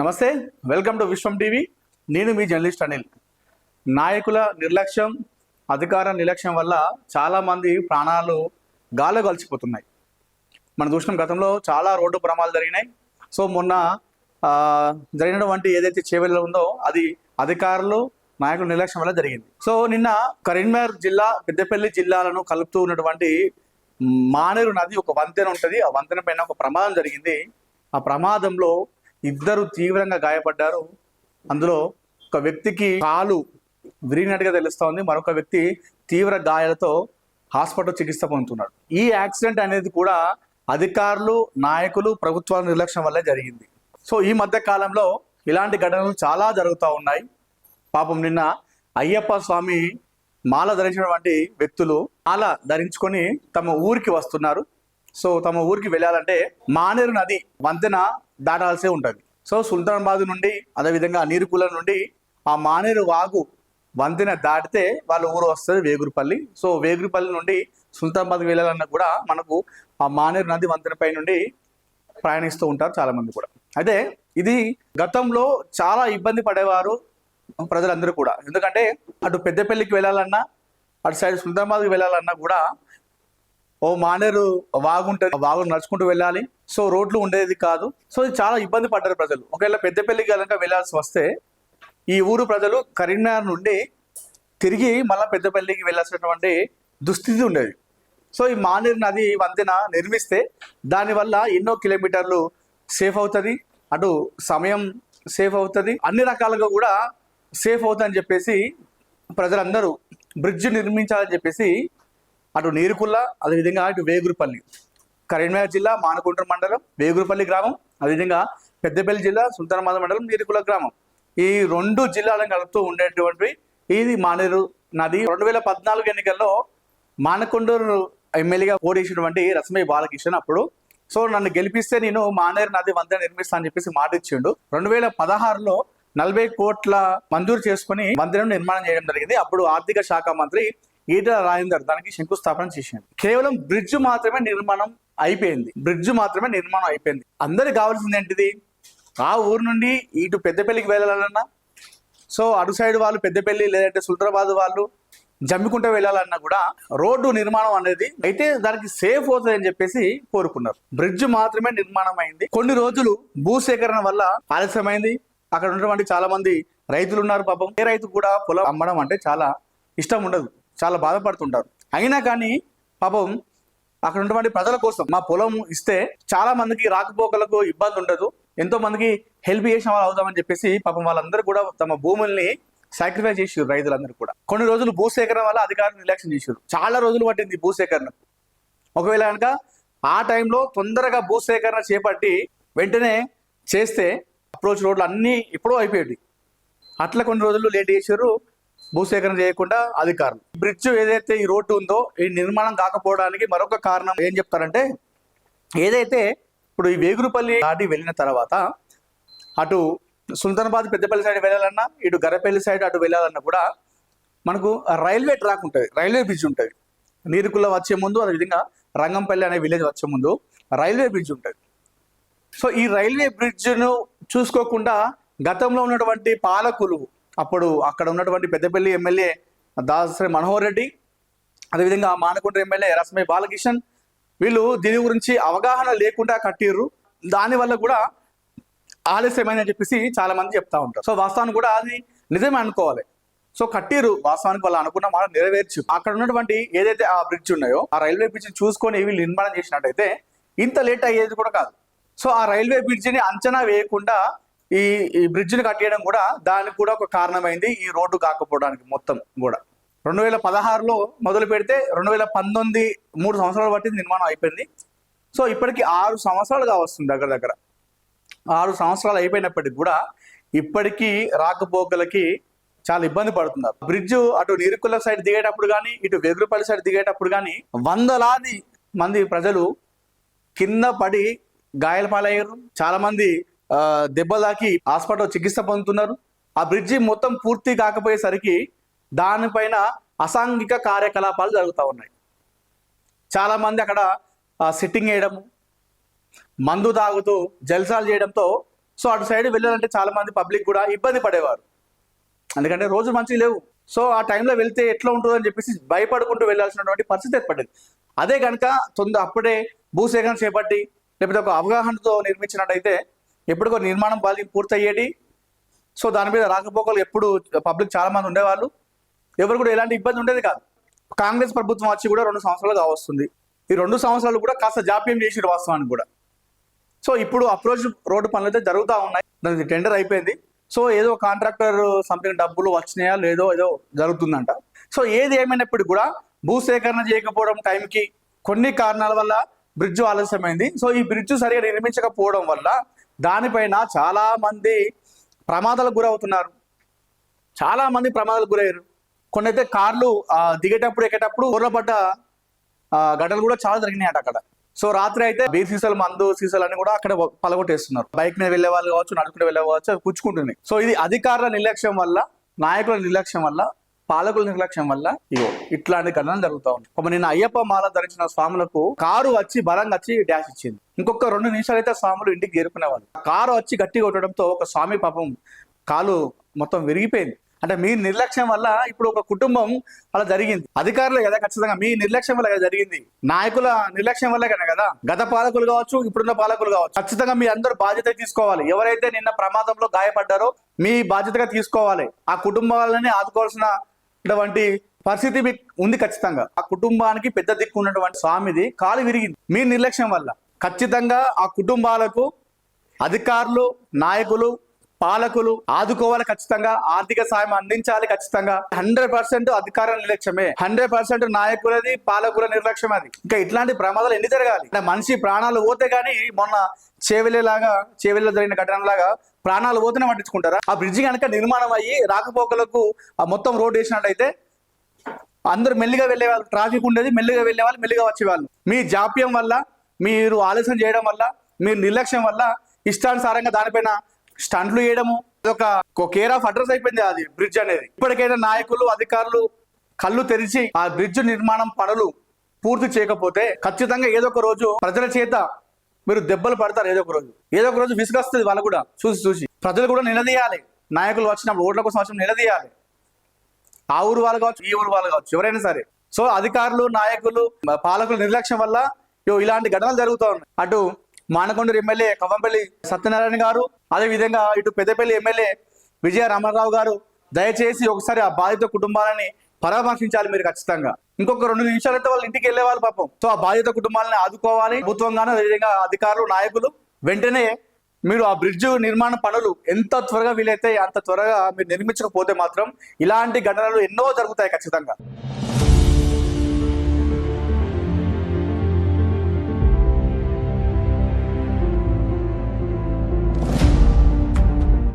నమస్తే welcome to Vishwam TV. నేను మీ journalist Anil. నాయకుల నిర్లక్ష్యం అధికార నిర్లక్ష్యం వల్ల చాలామంది ప్రాణాలు గాల్లో కలిసిపోతున్నాయి మనం చూసిన గతంలో చాలా రోడ్డు ప్రమాదాలు జరిగినాయి. సో మొన్న జరిగినటువంటి ఏదైతే చేవెళ్ళ ఉందో అది అధికారులు నాయకుల నిర్లక్ష్యం వల్ల జరిగింది. సో నిన్న కరీంనగర్ జిల్లా పెద్దపల్లి జిల్లాలను కలుపుతూ ఉన్నటువంటి మానేరు నది ఒక వంతెన ఉంటుంది. ఆ వంతెన పైన ఒక ప్రమాదం జరిగింది. ఆ ప్రమాదంలో ఇద్దరు తీవ్రంగా గాయపడ్డారు. అందులో ఒక వ్యక్తికి కాలు విరిగినట్టుగా తెలుస్తోంది. మరొక వ్యక్తి తీవ్ర గాయాలతో హాస్పిటల్ చికిత్స పొందుతున్నాడు. ఈ యాక్సిడెంట్ అనేది కూడా అధికారులు నాయకులు ప్రభుత్వాల నిర్లక్ష్యం వల్లే జరిగింది. సో ఈ మధ్య కాలంలో ఇలాంటి ఘటనలు చాలా జరుగుతూ ఉన్నాయి. పాపం నిన్న అయ్యప్ప స్వామి మాల ధరించినటువంటి వ్యక్తులు మాల ధరించుకొని తమ ఊరికి వస్తున్నారు. సో తమ ఊరికి వెళ్ళాలంటే మానేరు నది వంతెన దాటాల్సి ఉంటుంది. సో సుల్తానాబాద్ నుండి అదేవిధంగా నీరుకుల నుండి ఆ మానేరు వాగు వంతెన దాటితే వాళ్ళ ఊరు వస్తుంది వేగురుపల్లి. సో వేగురుపల్లి నుండి సుల్తానాబాద్కి వెళ్ళాలన్నా కూడా మనకు ఆ మానేరు నది వంతెన పై నుండి ప్రయాణిస్తూ ఉంటారు చాలామంది కూడా. అయితే ఇది గతంలో చాలా ఇబ్బంది పడేవారు ప్రజలందరూ కూడా. ఎందుకంటే అటు పెద్దపల్లికి వెళ్ళాలన్నా అటు సైడ్ సుల్తానాబాద్కి వెళ్ళాలన్నా కూడా ఓ మానేరు వాగుంటే వాగు నడుచుకుంటూ వెళ్ళాలి. సో రోడ్లు ఉండేది కాదు. సో చాలా ఇబ్బంది పడ్డారు ప్రజలు. ఒకవేళ పెద్దపల్లికి కనుక వెళ్ళాల్సి వస్తే ఈ ఊరు ప్రజలు కరీంనగర్ నుండి తిరిగి మళ్ళీ పెద్దపల్లికి వెళ్ళాల్సినటువంటి దుస్థితి ఉండేది. సో ఈ మానేరు నది వంతెన నిర్మిస్తే దానివల్ల ఎన్నో కిలోమీటర్లు సేఫ్ అవుతుంది అటు సమయం సేఫ్ అవుతుంది అన్ని రకాలుగా కూడా సేఫ్ అవుతుందని చెప్పేసి ప్రజలందరూ బ్రిడ్జ్ నిర్మించాలని చెప్పేసి అటు నీరుకుల్ల అదేవిధంగా ఇటు వేగురుపల్లి. కరీంనగర్ జిల్లా మానకొండూరు మండలం వేగురుపల్లి గ్రామం అదేవిధంగా పెద్దపల్లి జిల్లా సుల్తానాబాద్ మండలం నీరుకుల గ్రామం. ఈ రెండు జిల్లాలను కలుపుతూ ఉండేటువంటి ఇది మానేరు నది రెండు వేల పద్నాలుగు ఎన్నికల్లో మానకొండూరు ఎమ్మెల్యేగా పోటీసినటువంటి రసమయ్య బాలకిషన్ అప్పుడు. సో నన్ను గెలిపిస్తే నేను మానేరు నది వంతెన నిర్మిస్తానని చెప్పేసి మాట ఇచ్చిండు. రెండు వేల పదహారులో నలభై కోట్ల మంజూరు చేసుకుని మందిరం నిర్మాణం చేయడం జరిగింది. అప్పుడు ఆర్థిక శాఖ మంత్రి ఈటల రాజేందర్ దానికి శంకుస్థాపన చేసింది కేవలం బ్రిడ్జ్ మాత్రమే నిర్మాణం అయిపోయింది. బ్రిడ్జ్ మాత్రమే నిర్మాణం అయిపోయింది. అందరికి కావాల్సింది ఏంటిది? ఆ ఊరు నుండి ఇటు పెద్దపల్లికి వెళ్ళాలన్నా సో అటు సైడ్ వాళ్ళు పెద్దపల్లి లేదంటే సుల్తాబాద్ వాళ్ళు జమ్మికుంట వెళ్ళాలన్నా కూడా రోడ్డు నిర్మాణం అనేది అయితే దానికి సేఫ్ అవుతుంది అని చెప్పేసి కోరుకున్నారు. బ్రిడ్జ్ మాత్రమే నిర్మాణం అయింది. కొన్ని రోజులు భూసేకరణ వల్ల ఆలస్యమైంది. అక్కడ ఉన్నటువంటి చాలా మంది రైతులు ఉన్నారు పాపం. ఏ రైతు కూడా పొలం అమ్మడం అంటే చాలా ఇష్టం ఉండదు. చాలా బాధపడుతుంటారు. అయినా కానీ పాపం అక్కడ ఉన్నటువంటి ప్రజల కోసం మా పొలం ఇస్తే చాలా మందికి రాకపోకలకు ఇబ్బంది ఉండదు. ఎంతో మందికి హెల్ప్ చేసిన వాళ్ళు అవుదామని చెప్పేసి పాపం వాళ్ళందరూ కూడా తమ భూముల్ని సాక్రిఫైస్ చేసారు రైతులందరూ కూడా. కొన్ని రోజులు భూసేకరణ వల్ల అధికారులు నిర్లక్ష్యం చేశారు చాలా రోజులు పట్టింది భూసేకరణ. ఒకవేళ కనుక ఆ టైంలో తొందరగా భూసేకరణ చేపట్టి వెంటనే చేస్తే అప్రోచ్ రోడ్లు అన్నీ ఎప్పుడో అయిపోయాయి అట్లా కొన్ని రోజులు లేట్ చేశారు భూసేకరణ చేయకుండా అధికారులు. బ్రిడ్జ్ ఏదైతే ఈ రోడ్డు ఉందో ఈ నిర్మాణం కాకపోవడానికి మరొక కారణం ఏం చెప్తారంటే ఏదైతే ఇప్పుడు ఈ వేగురుపల్లి దాటి వెళ్ళిన తర్వాత అటు సుల్తానాబాద్ పెద్దపల్లి సైడ్ వెళ్ళాలన్నా ఇటు గరపల్లి సైడ్ అటు వెళ్ళాలన్నా కూడా మనకు రైల్వే ట్రాక్ ఉంటుంది రైల్వే బ్రిడ్జ్ ఉంటుంది. నీరుకుల్ల వచ్చే ముందు అదేవిధంగా రంగంపల్లి అనే విలేజ్ వచ్చే ముందు రైల్వే బ్రిడ్జ్ ఉంటుంది. సో ఈ రైల్వే బ్రిడ్జ్ను చూసుకోకుండా గతంలో ఉన్నటువంటి పాలకులు అప్పుడు అక్కడ ఉన్నటువంటి పెద్దపల్లి ఎమ్మెల్యే దాసరి మనోహర్ రెడ్డి అదేవిధంగా మానకొండ ఎమ్మెల్యే రసమయ్య బాలకిషన్ వీళ్ళు దీని గురించి అవగాహన లేకుండా కట్టిర్రు. దానివల్ల కూడా ఆలస్యమైందని చెప్పేసి చాలా మంది చెప్తా ఉంటారు. సో వాస్తవానికి కూడా అది నిజమే అనుకోవాలి. సో కట్టిరు వాస్తవానికి వాళ్ళు అనుకున్న మాట నెరవేర్చు. అక్కడ ఉన్నటువంటి ఏదైతే ఆ బ్రిడ్జ్ ఉన్నాయో ఆ రైల్వే బ్రిడ్జ్ చూసుకొని వీళ్ళు నిర్మాణం చేసినట్టయితే ఇంత లేట్ అయ్యేది కూడా కాదు. సో ఆ రైల్వే బ్రిడ్జిని అంచనా వేయకుండా ఈ ఈ బ్రిడ్జ్ని కట్టేయడం కూడా దానికి కూడా ఒక కారణమైంది ఈ రోడ్డు కాకపోవడానికి మొత్తం కూడా. రెండు వేల పదహారులో మొదలు పెడితే రెండు వేల పంతొమ్మిది మూడు సంవత్సరాలు పట్టింది నిర్మాణం అయిపోయింది. సో ఇప్పటికి ఆరు సంవత్సరాలుగా వస్తుంది దగ్గర దగ్గర. ఆరు సంవత్సరాలు అయిపోయినప్పటికి కూడా ఇప్పటికీ రాకపోకలకి చాలా ఇబ్బంది పడుతున్నారు. బ్రిడ్జ్ అటు నీరుకుల సైడ్ దిగేటప్పుడు కానీ ఇటు వెగురుపల్లి సైడ్ దిగేటప్పుడు కానీ వందలాది మంది ప్రజలు కింద పడి గాయాల పాలయ్యారు చాలా మంది దెబ్బలాకి తాకి హాస్పిటల్ చికిత్స పొందుతున్నారు. ఆ బ్రిడ్జి మొత్తం పూర్తి కాకపోయేసరికి దానిపైన అసాంఘిక కార్యకలాపాలు జరుగుతూ ఉన్నాయి. చాలామంది అక్కడ సిట్టింగ్ వేయడము మందు తాగుతూ జల్సాలు చేయడంతో సో అటు సైడ్ వెళ్ళాలంటే చాలామంది పబ్లిక్ కూడా ఇబ్బంది పడేవారు. ఎందుకంటే రోజు మంచిగా లేవు. సో ఆ టైంలో వెళ్తే ఎట్లా ఉంటుందని చెప్పేసి భయపడుకుంటూ వెళ్ళాల్సినటువంటి పరిస్థితి ఏర్పడింది. అదే కనుక తొందర అప్పుడే భూసేకరణ చేపట్టి లేకపోతే ఒక అవగాహనతో నిర్మించినట్టయితే ఎప్పటికో నిర్మాణం బాగా పూర్తయ్యేది. సో దాని మీద రాకపోకలు ఎప్పుడు పబ్లిక్ చాలామంది ఉండేవాళ్ళు. ఎవరు కూడా ఎలాంటి ఇబ్బంది ఉండేది కాదు. కాంగ్రెస్ ప్రభుత్వం వచ్చి కూడా రెండు సంవత్సరాలు కావస్తుంది ఈ రెండు సంవత్సరాలు కూడా కాస్త జాప్యం చేసి వాస్తవానికి కూడా. సో ఇప్పుడు అప్రోచ్ రోడ్డు పనులు అయితే జరుగుతూ ఉన్నాయి. దానికి టెండర్ అయిపోయింది. సో ఏదో కాంట్రాక్టర్ సంథింగ్ డబ్బులు వచ్చినాయా లేదో ఏదో జరుగుతుందంట. సో ఏది ఏమైనప్పటికీ కూడా భూసేకరణ చేయకపోవడం టైంకి కొన్ని కారణాల వల్ల బ్రిడ్జ్ ఆలస్యమైంది. సో ఈ బ్రిడ్జ్ సరిగా నిర్మించకపోవడం వల్ల దానిపైన చాలామంది ప్రమాదాలకు గురవుతున్నారు. చాలా మంది ప్రమాదాలకు గురయ్యారు. కొన్ని అయితే కార్లు దిగేటప్పుడు ఎక్కేటప్పుడు ఊర్ల పడ్డ ఘటనలు కూడా చాలా జరిగినాయట అక్కడ. సో రాత్రి అయితే బీర్ సీసాలు మందు సీసాలు అన్ని కూడా అక్కడ పలగొట్టేస్తున్నారు. బైక్ మీద వెళ్ళే వాళ్ళు కావచ్చు నడుచుకుంటూ వెళ్ళే కావచ్చు అవి పుచ్చుకుంటున్నాయి. సో ఇది అధికారుల నిర్లక్ష్యం వల్ల నాయకుల నిర్లక్ష్యం వల్ల పాలకుల నిర్లక్ష్యం వల్ల ఇగో ఇట్లాంటి ఘటనలు జరుగుతూ ఉన్నాయి. ఒక నిన్న అయ్యప్ప మాల ధరించిన స్వాములకు కారు వచ్చి బలంగా వచ్చి డాష్ ఇచ్చింది. ఇంకొక రెండు నిమిషాలు అయితే స్వాములు ఇంటికి చేరుకునేవాళ్ళు. కారు వచ్చి గట్టిగా కొట్టడంతో ఒక స్వామి పాపం కాలు మొత్తం విరిగిపోయింది. అంటే మీ నిర్లక్ష్యం వల్ల ఇప్పుడు ఒక కుటుంబం అలా జరిగింది. అధికారులు కదా ఖచ్చితంగా మీ నిర్లక్ష్యం వల్ల జరిగింది. నాయకుల నిర్లక్ష్యం వల్ల కదా కదా? గత పాలకులు కావచ్చు ఇప్పుడున్న పాలకులు కావచ్చు. ఖచ్చితంగా మీ అందరూ బాధ్యత తీసుకోవాలి. ఎవరైతే నిన్న ప్రమాదంలో గాయపడ్డారో మీ బాధ్యతగా తీసుకోవాలి. ఆ కుటుంబాలని ఆదుకోవాల్సిన ఇటువంటి పరిస్థితి మీకు ఉంది ఖచ్చితంగా. ఆ కుటుంబానికి పెద్ద దిక్కు ఉన్నటువంటి స్వామిది. కాలు విరిగింది. మీ నిర్లక్ష్యం వల్ల. ఖచ్చితంగా ఆ కుటుంబాలకు అధికారులు నాయకులు పాలకులు ఆదుకోవాలి ఖచ్చితంగా. ఆర్థిక సాయం అందించాలి ఖచ్చితంగా. హండ్రెడ్ పర్సెంట్ అధికార నిర్లక్ష్యమే. హండ్రెడ్ పర్సెంట్ నాయకులది పాలకుల నిర్లక్ష్యం అది. ఇంకా ఇట్లాంటి ప్రమాదాలు ఎన్ని జరగాలి? మనిషి ప్రాణాలు పోతే గానీ మొన్న చేవెళ్ళేలాగా చేవెళ్ళలో జరిగిన ఘటనలాగా ప్రాణాలు పోతేనే పట్టించుకుంటారా? ఆ బ్రిడ్జి కనుక నిర్మాణం అయ్యి రాకపోకలకు ఆ మొత్తం రోడ్ వేసినట్టయితే అందరూ మెల్లిగా వెళ్ళే వాళ్ళు ట్రాఫిక్ ఉండేది మెల్లిగా వెళ్ళే వాళ్ళు మెల్లిగా వచ్చేవాళ్ళు మీ జాప్యం వల్ల మీరు ఆలస్యం చేయడం వల్ల మీరు నిర్లక్ష్యం వల్ల ఇష్టానుసారంగా దానిపైన స్టంట్లు వేయడము ఒక కేర్ ఆఫ్ అడ్రస్ అయిపోయింది అది బ్రిడ్జ్ అనేది. ఇప్పటికైనా నాయకులు అధికారులు కళ్ళు తెరిచి ఆ బ్రిడ్జ్ నిర్మాణం పనులు పూర్తి చేయకపోతే ఖచ్చితంగా ఏదో ఒక రోజు ప్రజల చేత మీరు దెబ్బలు పడతారు ఏదో ఒక రోజు. ఏదో ఒక రోజు విసుగొస్తుంది వాళ్ళు కూడా చూసి చూసి. ప్రజలు కూడా నిలదీయాలి. నాయకులు వచ్చినప్పుడు ఓట్ల కోసం వచ్చినప్పుడు నిలదీయాలి. ఆ ఊరు వాళ్ళు కావచ్చు ఈ ఊరు వాళ్ళు కావచ్చు ఎవరైనా సరే. సో అధికారులు నాయకులు పాలకుల నిర్లక్ష్యం వల్ల ఇగో ఇలాంటి ఘటనలు జరుగుతూ ఉన్నాయి. అటు మానకొండూరు ఎమ్మెల్యే కవ్వంపల్లి సత్యనారాయణ గారు అదే విధంగా ఇటు పెద్దపల్లి ఎమ్మెల్యే విజయ రామారావు గారు దయచేసి ఒకసారి ఆ బాధిత కుటుంబాలని పరామర్శించాలి మీరు ఖచ్చితంగా. ఇంకొక రెండు నిమిషాలైతే వాళ్ళు ఇంటికి వెళ్ళే వాళ్ళు పాపం. సో ఆ బాధిత కుటుంబాలని ఆదుకోవాలి. ప్రభుత్వంగాను అదేవిధంగా అధికారులు నాయకులు. వెంటనే మీరు ఆ బ్రిడ్జ్ నిర్మాణ పనులు ఎంత త్వరగా వీలైతే అంత త్వరగా మీరు నిర్మించకపోతే మాత్రం ఇలాంటి ఘటనలు ఎన్నో జరుగుతాయి ఖచ్చితంగా.